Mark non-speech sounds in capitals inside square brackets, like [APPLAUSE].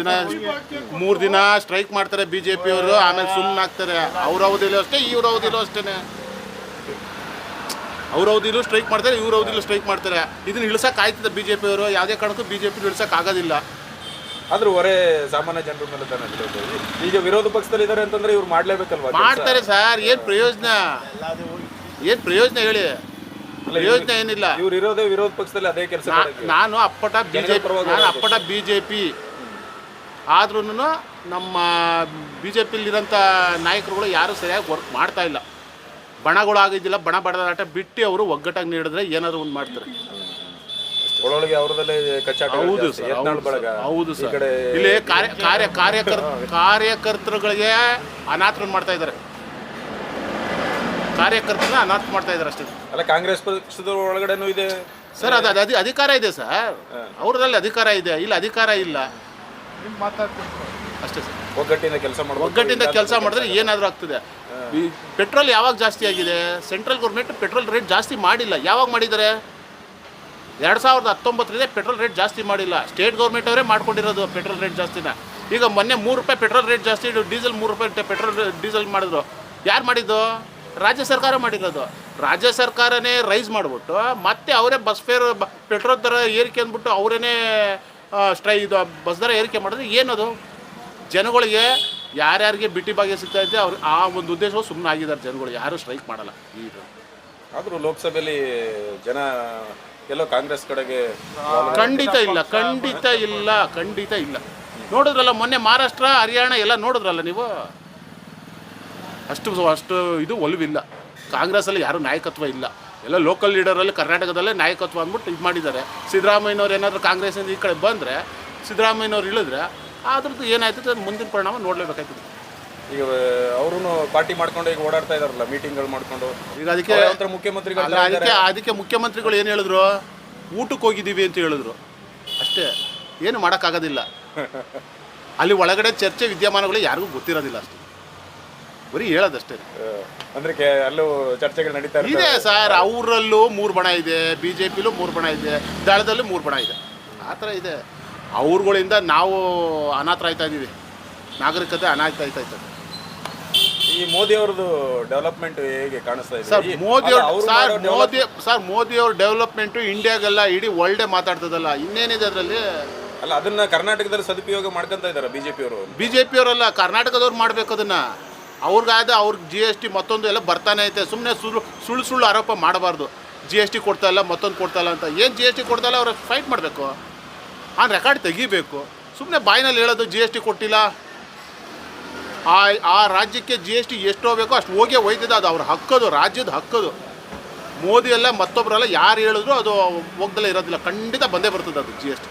ದಿನ ಮೂರು ದಿನ ಸ್ಟ್ರೈಕ್ ಮಾಡ್ತಾರೆ ಬಿ ಜೆ ಪಿಯವರು ಆಮೇಲೆ ಸುಮ್ಮನೆ ಆಗ್ತಾರೆ. ಅವ್ರ ಅವಧಿಲೂ ಅಷ್ಟೇ ಇವ್ರ ಅವಧಿಲೂ ಅಷ್ಟೇ ಅವ್ರ ಅವಧಿಲೂ ಸ್ಟ್ರೈಕ್ ಮಾಡ್ತಾರೆ ಇವ್ರ ಅವಧಿಲೂ ಸ್ಟ್ರೈಕ್ ಮಾಡ್ತಾರೆ. ಇದನ್ನ ಇಳಿಸಕ್ಕೆ ಆಯ್ತದೆ ಬಿ ಜೆ ಪಿಯವರು ಯಾವುದೇ ಕಾರಣಕ್ಕೂ ಬಿ ಜೆ ಪಿ ಇಳಿಸಕ್ಕೆ ಆಗೋದಿಲ್ಲ. ಆದ್ರೂ ಹೊರೆ ಸಾಮಾನ್ಯ ಜನರ ಮೇಲೆ ತಾನೇ. ಈಗ ವಿರೋಧ ಪಕ್ಷದಲ್ಲಿ ಇದಾರೆ ಅಂತಂದ್ರೆ ಇವ್ರು ಮಾಡ್ಲೇಬೇಕಲ್ವಾ ಕೆಲ್ಸ? ಮಾಡ್ತಾರೆ ಸರ್ ಏನು ಪ್ರಯೋಜನ? ಏನು ಪ್ರಯೋಜನ ಹೇಳಿ? ಪ್ರಯೋಜನ ಏನಿಲ್ಲ. ಇವ್ರು ಇರೋದೇ ವಿರೋಧ ಪಕ್ಷದಲ್ಲಿ ಅದೇ ಕೆಲಸ ನಾ- ನಾನು ಅಪ್ಪಟ ಬಿ ಜೆ ನಾನು ಅಪ್ಪಟ ಬಿ ಜೆ ಪಿ ಆದ್ರೂ ನಮ್ಮ ಬಿ ಜೆ ಪಿಲಿರೋಂಥ ನಾಯಕರುಗಳು ಯಾರೂ ಸರಿಯಾಗಿ ವರ್ಕ್ ಮಾಡ್ತಾ ಇಲ್ಲ. ಬಣಗಳು ಆಗಿದ್ದಿಲ್ಲ ಬಣ ಬಡದಾಟ ಬಿಟ್ಟು ಅವರು ಒಗ್ಗಟ್ಟಾಗಿ ನೀಡಿದ್ರೆ ಏನಾದರೂ ಒಂದು ಮಾಡ್ತಾರೆ. ಹೌದು ಸರ್ ಹೌದು ಸರ್, ಇಲ್ಲಿ ಕಾರ್ಯ ಕಾರ್ಯ ಕಾರ್ಯಕರ್ [LAUGHS] ಕಾರ್ಯಕರ್ತರುಗಳಿಗೆ ಅನಾಥರನ್ನು ಮಾಡ್ತಾ ಇದ್ದಾರೆ. ಕಾರ್ಯಕರ್ತನ ಅನಾಥ ಮಾಡ್ತಾ ಇದ್ದಾರೆ ಅಷ್ಟೇ. ಅಲ್ಲ ಕಾಂಗ್ರೆಸ್ ಪಕ್ಷದ ಒಳಗಡೆನೂ ಇದೆ. ಸರ್ ಅದು ಅದು ಅಧಿಕಾರ ಇದೆ ಸರ್. ಅವ್ರದಲ್ಲಿ ಅಧಿಕಾರ ಇದೆ. ಇಲ್ಲ ಅಧಿಕಾರ ಇಲ್ಲ. ಅಷ್ಟೇ ಸರ್. ಒಗ್ಗಟ್ಟಿಂದ ಕೆಲಸ ಮಾಡಿ ಒಗ್ಗಟ್ಟಿಂದ ಕೆಲಸ ಮಾಡಿದ್ರೆ ಏನಾದರೂ ಆಗ್ತದೆ. ಈ ಪೆಟ್ರೋಲ್ ಯಾವಾಗ ಜಾಸ್ತಿ ಆಗಿದೆ? ಸೆಂಟ್ರಲ್ ಗೌರ್ಮೆಂಟ್ ಪೆಟ್ರೋಲ್ ರೇಟ್ ಜಾಸ್ತಿ ಮಾಡಿಲ್ಲ. ಯಾವಾಗ ಮಾಡಿದ್ದಾರೆ? ಎರಡು ಸಾವಿರದ ಹತ್ತೊಂಬತ್ತರಿಂದ ಪೆಟ್ರೋಲ್ ರೇಟ್ ಜಾಸ್ತಿ ಮಾಡಿಲ್ಲ. ಸ್ಟೇಟ್ ಗೌರ್ಮೆಂಟ್ ಅವರೇ ಮಾಡ್ಕೊಂಡಿರೋದು ಪೆಟ್ರೋಲ್ ರೇಟ್ ಜಾಸ್ತಿನ. ಈಗ ಮೊನ್ನೆ ಮೂರು ರೂಪಾಯಿ ಪೆಟ್ರೋಲ್ ರೇಟ್ ಜಾಸ್ತಿ ಡೀಸೆಲ್ ಮೂರು ರೂಪಾಯಿ ಪೆಟ್ರೋಲ್ ಡೀಸೆಲ್ ಮಾಡಿದ್ರು. ಯಾರು ಮಾಡಿದ್ದು? ರಾಜ್ಯ ಸರ್ಕಾರ ಮಾಡಿರೋದು. ರಾಜ್ಯ ಸರ್ಕಾರನೇ ರೈಸ್ ಮಾಡಿಬಿಟ್ಟು ಮತ್ತೆ ಅವರೇ ಬಸ್ ಫೇರ್ ಪೆಟ್ರೋಲ್ ದರ ಏರಿಕೆ ಅಂದ್ಬಿಟ್ಟು ಅವರೇನೆ ಸ್ಟ್ರೈ ಇದು ಬಸ್ ದರ ಏರಿಕೆ ಮಾಡಿದ್ರೆ ಏನದು? ಜನಗಳಿಗೆ ಯಾರ್ಯಾರಿಗೆ ಬಿಟ್ಟಿ ಭಾಗ್ಯ ಸಿಗ್ತಾ ಇದೆ ಅವ್ರು ಆ ಒಂದು ಉದ್ದೇಶವು ಸುಮ್ಮನೆ ಆಗಿದ್ದಾರೆ ಜನಗಳು ಯಾರು ಸ್ಟ್ರೈಕ್ ಮಾಡಲ್ಲ ಈಗ ಆದರೂ ಆದ್ರೂ ಲೋಕಸಭೆಯಲ್ಲಿ ಜನ ಎಲ್ಲೋ ಕಾಂಗ್ರೆಸ್ ಕಡೆಗೆ ಖಂಡಿತ ಇಲ್ಲ ಖಂಡಿತ ಇಲ್ಲ ಖಂಡಿತ ಇಲ್ಲ. ನೋಡಿದ್ರಲ್ಲ ಮೊನ್ನೆ ಮಹಾರಾಷ್ಟ್ರ ಹರಿಯಾಣ ಎಲ್ಲ ನೋಡಿದ್ರಲ್ಲ ನೀವು? ಅಷ್ಟು ಅಷ್ಟು ಇದು ಒಲವಿಲ್ಲ. ಕಾಂಗ್ರೆಸ್ಸಲ್ಲಿ ಯಾರು ನಾಯಕತ್ವ ಇಲ್ಲ. ಎಲ್ಲ ಲೋಕಲ್ ಲೀಡರಲ್ಲಿ ಕರ್ನಾಟಕದಲ್ಲೇ ನಾಯಕತ್ವ ಅಂದ್ಬಿಟ್ಟು ಇದು ಮಾಡಿದ್ದಾರೆ. ಸಿದ್ದರಾಮಯ್ಯನವ್ರು ಏನಾದರೂ ಕಾಂಗ್ರೆಸ್ಸಿಂದ ಈ ಕಡೆ ಬಂದರೆ ಸಿದ್ದರಾಮಯ್ಯನವ್ರು ಇಳಿದ್ರೆ ಅದ್ರದ್ದು ಏನಾಯ್ತದೆ ಅದು ಮುಂದಿನ ಪರಿಣಾಮ ನೋಡಲೇಬೇಕಾಯ್ತದೆ. ಈಗ ಅವರು ಪಾರ್ಟಿ ಮಾಡ್ಕೊಂಡು ಈಗ ಓಡಾಡ್ತಾ ಇದಾರಲ್ಲ ಮೀಟಿಂಗ್ಗಳು ಮಾಡ್ಕೊಂಡು. ಈಗ ಅದಕ್ಕೆ ಮುಖ್ಯಮಂತ್ರಿಗಳು ಅದಕ್ಕೆ ಅದಕ್ಕೆ ಮುಖ್ಯಮಂತ್ರಿಗಳು ಏನು ಹೇಳಿದ್ರು? ಊಟಕ್ಕೆ ಹೋಗಿದ್ದೀವಿ ಅಂತ ಹೇಳಿದ್ರು. ಅಷ್ಟೇ ಏನು ಮಾಡೋಕ್ಕಾಗೋದಿಲ್ಲ. [LAUGHS] ಅಲ್ಲಿ ಒಳಗಡೆ ಚರ್ಚೆ ವಿದ್ಯಮಾನಗಳು ಯಾರಿಗೂ ಗೊತ್ತಿರೋದಿಲ್ಲ ಅಷ್ಟೇ. ಬರೀ ಹೇಳೋದಷ್ಟೇ. ಅಂದ್ರೆ ಕೆ- ಅಲ್ಲೂ ಚರ್ಚೆಗಳು ನಡೀತಾ ಇದೆ ಇರ್ತವೆ ಸರ್ ಅವರಲ್ಲೂ ಮೂರು ಬಣ ಇದೆ ಬಿ ಜೆ ಪಿಲೂ ಮೂರು ಬಣ ಇದೆ ದಳದಲ್ಲೂ ಮೂರು ಬಣ ಇದೆ. ಆ ಥರ ಇದೆ. ಅವ್ರುಗಳಿಂದ ನಾವು ಅನಾಥರಾಯ್ತಾ ಇದ್ದೀವಿ. ನಾಗರಿಕತೆ ಅನಾಥ ಆಯ್ತಾ ಇರ್ತದೆ ಈ ಮೋದಿ ಅವ್ರದ್ದು ಡೆವಲಪ್ಮೆಂಟ್ ಹೇಗೆ ಕಾಣಿಸ್ತಾ ಇದೆ? ಸರ್ ಈ- ಮೋದಿ ಅಲ್ಲ, ಅವ್ರು ಅವ್ರು ಸರ್ ಮಾಡೋ ಮೋದಿ ಸರ್ ಮೋದಿ ಅವ್ರ ಡೆವಲಪ್ಮೆಂಟು ಇಂಡಿಯಾಗೆಲ್ಲ ಇಡೀ ವರ್ಲ್ಡೇ ಮಾತಾಡ್ತದಲ್ಲ ಇನ್ನೇನಿದೆ ಅದರಲ್ಲಿ? ಅಲ್ಲ ಅದನ್ನ ಕರ್ನಾಟಕದಲ್ಲಿ ಸದುಪಯೋಗ ಮಾಡ್ಕೊಂತ ಇದಾರೆ ಬಿಜೆಪಿ ಅವರು ಬಿ ಜೆ ಪಿಯವರಲ್ಲ ಕರ್ನಾಟಕದವ್ರು ಮಾಡಬೇಕು ಅದನ್ನು. ಅವ್ರಿಗಾದ ಅವ್ರಿಗೆ ಜಿ ಎಸ್ ಟಿ ಮತ್ತೊಂದು ಎಲ್ಲ ಬರ್ತಾನೆ ಐತೆ. ಸುಮ್ಮನೆ ಸುಳ್ಳು ಸುಳ್ಳು ಸುಳ್ಳು ಆರೋಪ ಮಾಡಬಾರ್ದು. ಜಿ ಎಸ್ ಟಿ ಕೊಡ್ತಾ ಇಲ್ಲ, ಮತ್ತೊಂದು ಕೊಡ್ತಾ ಇಲ್ಲ ಅಂತ. ಏನು ಜಿ ಎಸ್ ಟಿ ಕೊಡ್ತಾ ಇಲ್ಲ, ಅವ್ರು ಫೈಟ್ ಮಾಡಬೇಕು. ಆ ರೆಕಾರ್ಡ್ ತೆಗಿಬೇಕು. ಸುಮ್ಮನೆ ಬಾಯಿನಲ್ಲಿ ಹೇಳೋದು ಜಿ ಎಸ್ ಟಿ ಕೊಟ್ಟಿಲ್ಲ. ಆ ಆ ರಾಜ್ಯಕ್ಕೆ ಜಿ ಎಸ್ ಟಿ ಎಷ್ಟು ಹೋಗಬೇಕು ಅಷ್ಟು ಹೋಗಿ ಹೋಯ್ತದೆ. ಅದು ಅವ್ರ ಹಕ್ಕದು, ರಾಜ್ಯದ ಹಕ್ಕದು. ಮೋದಿ ಎಲ್ಲ ಮತ್ತೊಬ್ಬರೆಲ್ಲ ಯಾರು ಹೇಳಿದ್ರು ಅದು ಹೋಗ್ದಲ್ಲೇ ಇರೋದಿಲ್ಲ. ಖಂಡಿತ ಬಂದೇ ಬರ್ತದೆ ಅದು ಜಿ ಎಸ್ ಟಿ